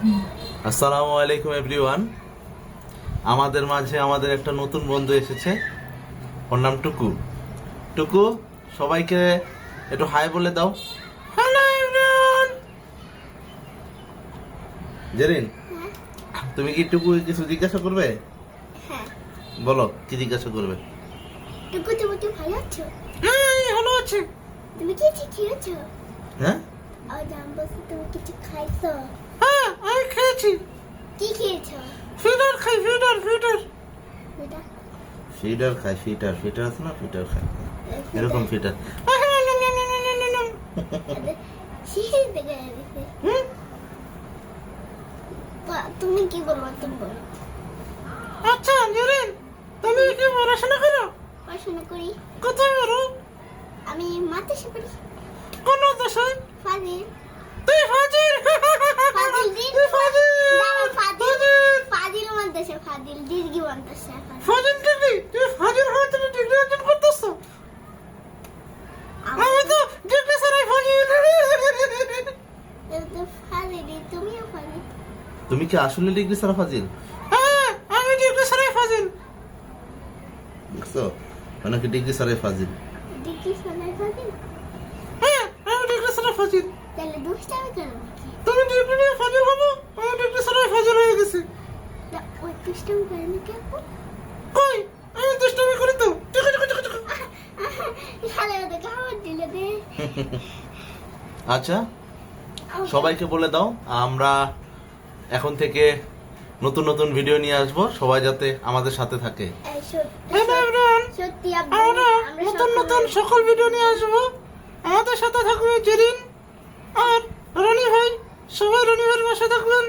আসসালামু আলাইকুম এভরিওয়ান আমাদের মাঝে আমাদের একটা নতুন বন্ধু এসেছে। ওর নাম টুকু। টুকু সবাইকে একটু হাই বলে দাও। জেরিন তুমি কি টুকু কিছু জিজ্ঞাসা করবে? হ্যাঁ। বলো কি জিজ্ঞাসা করবে? টুকু তুমি কি ভালো আছো? হ্যাঁ ভালো আছে। তুমি কিছু খেয়েছো? হ্যাঁ? আর জান তুমি কিছু খাইছো। খেয়েছি। কি খেয়েছো? ফিডার খাই ফিডার ফিডার। ফিডার? খাই ফিডার ফিডার আছে না? ফিডার খাই। এরকম? ফিডার। তুমি কি বলব? তুমি বলো। আচ্ছা তুমি কি পড়াশোনা করো? পড়াশোনা করি। কোথায় করো আমি মাদ্রাসা পড়ি। কোন দেশে ফাজিল। তুই ফাজিল ফাজিল দিন তুই ফাজিল দাঁড়াও, ফাজিল ফাজিল ফাজিল মাদ্রাসা ফাজিল ফাজিল ডিগ্রি তুই ফাজিল হয়ে তুমি ডিগ্রি অর্জন করতেছ? আমি তো ডিগ্রি ছাড়াই ফাজিল। ফাজিল তুমিও ফাজিল। তুমি কি আসলে ডিগ্রি ছাড়া ফাজিল? হ্যাঁ আমি ডিগ্রি ছাড়াই ফাজিল। দেখছ? মানে ডিগ্রি ছাড়াই ফাজিল? ডিগ্রি সবাই ফাজিল? হ্যাঁ আমি ডিগ্রি ছাড়া ফাজিল। তাহলে দুষ্টামি করো নাকি? তুমি ডিগ্রি নিয়ে ফাজিল হব? আমি ডিগ্রি ছাড়াই ফাজিল হয়ে গেছি। দুষ্টামি করে নাকি আপু কই? আমি দুষ্টামি করি তো। আচ্ছা সবাইকে বলে দাও আমরা এখন থেকে নতুন নতুন ভিডিও নিয়ে আসব। সবাই যাতে আমাদের সাথে থাকে। আমরা নতুন নতুন সকল ভিডিও নিয়ে আসব। আমাদের সাথে থাকবে জেরিন আর রনি ভাই সবাই রনি ভাইয়ের পাশে থাকবেন।